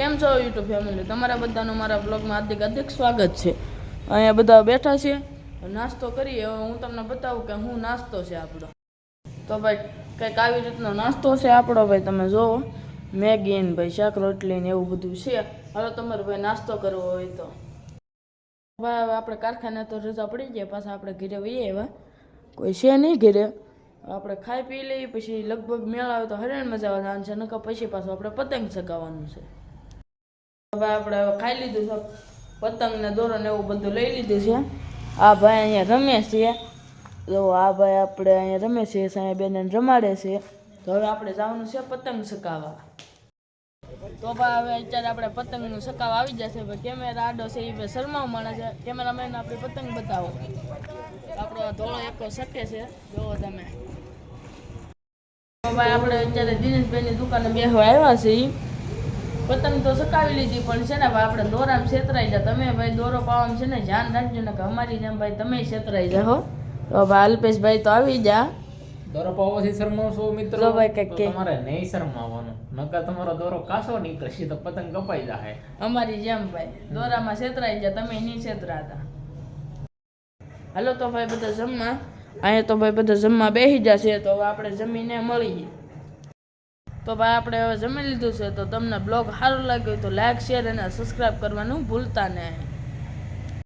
કેમ છો YouTube family તમારા બધાનું મારા બ્લોગમાં હાર્દિક હાર્દિક સ્વાગત છે. અહીંયા બધા બેઠા છે. નાસ્તો કરીએ. હવે હું તમને બતાવું કે હું નાસ્તો છે આપણો. તો ભાઈ, કંઈક આવી રીતનો નાસ્તો છે આપણો ભાઈ, તમે જોવો. મેગી ને ભાઈ શાક, રોટલી ને એવું બધું છે. હવે તમારે ભાઈ નાસ્તો કરવો હોય તો. ભાઈ હવે આપણે કારખાને તો રજા પડી જાય પાછા આપણે ઘરે વહીએ એવા કોઈ છે નહીં ઘરે. આપણે ખાઈ પી લઈએ, પછી લગભગ મેળા આવે તો હરેણ મજા આવે છે. નકર પછી પાછું આપણે પતંગ ચગાવવાનું છે. હવે ખાઈ લીધું છે. પતંગ ને દોરો ને એવું બધું લઈ લીધું છે. આ ભાઈ અહીંયા રમે છે. તો આ ભાઈ આપણે અહીંયા રમે છે, સાંઈ બેન રમાડે છે. તો હવે આપણે જવાનું છે પતંગ સકાવવા તો ભાઈ હવે અત્યારે આપણે પતંગનું સકાવ આવી જશે ભાઈ કેમેરા આડો છે એ ભાઈ શરમાવ માણે છે. કેમેરામેન આપણે પતંગ બતાવો. આપણો ધોળો એકો શકે છે. જોવો તમે. તો ભાઈ આપણે અત્યારે દિનેશભાઈની દુકાને બેસવા આવ્યા છે ઈ. પતંગ તો સકાવી લીધી પણ છે ને ભાઈ આપણે દોરામાં છેતરાઈ જા. તમે ભાઈ દોરો પાવામાં છે ને ધ્યાન રાખજો ને કે અમારી જેમ ભાઈ તમે છેતરાઈ જાઓ તો ભાઈ અલ્પેશભાઈ તો આવી જા. દોરો પાવાથી શરમાવશો મિત્રો? ભાઈ કંઈક કે. તમારે નહીં શરમાવવાનું. નકર તમારો દોરો કાસો નીકળશે તો પતંગ કપાઈ જાય અમારી જેમ ભાઈ. દોરામાં છેતરાઈ જા તમે નહીં છેતરાતા. હાલો તો ભાઈ બધા જમવા. અહીંયા તો ભાઈ બધા જમવા બેસી જશે તો આપણે જમીને મળીએ. તો ભાઈ, આપણે હવે જમી લીધું છે. તો તમને બ્લોગ સારો લાગ્યો તો લાઈક શેર અને સબસ્ક્રાઈબ કરવાનું ભૂલતા નહીં.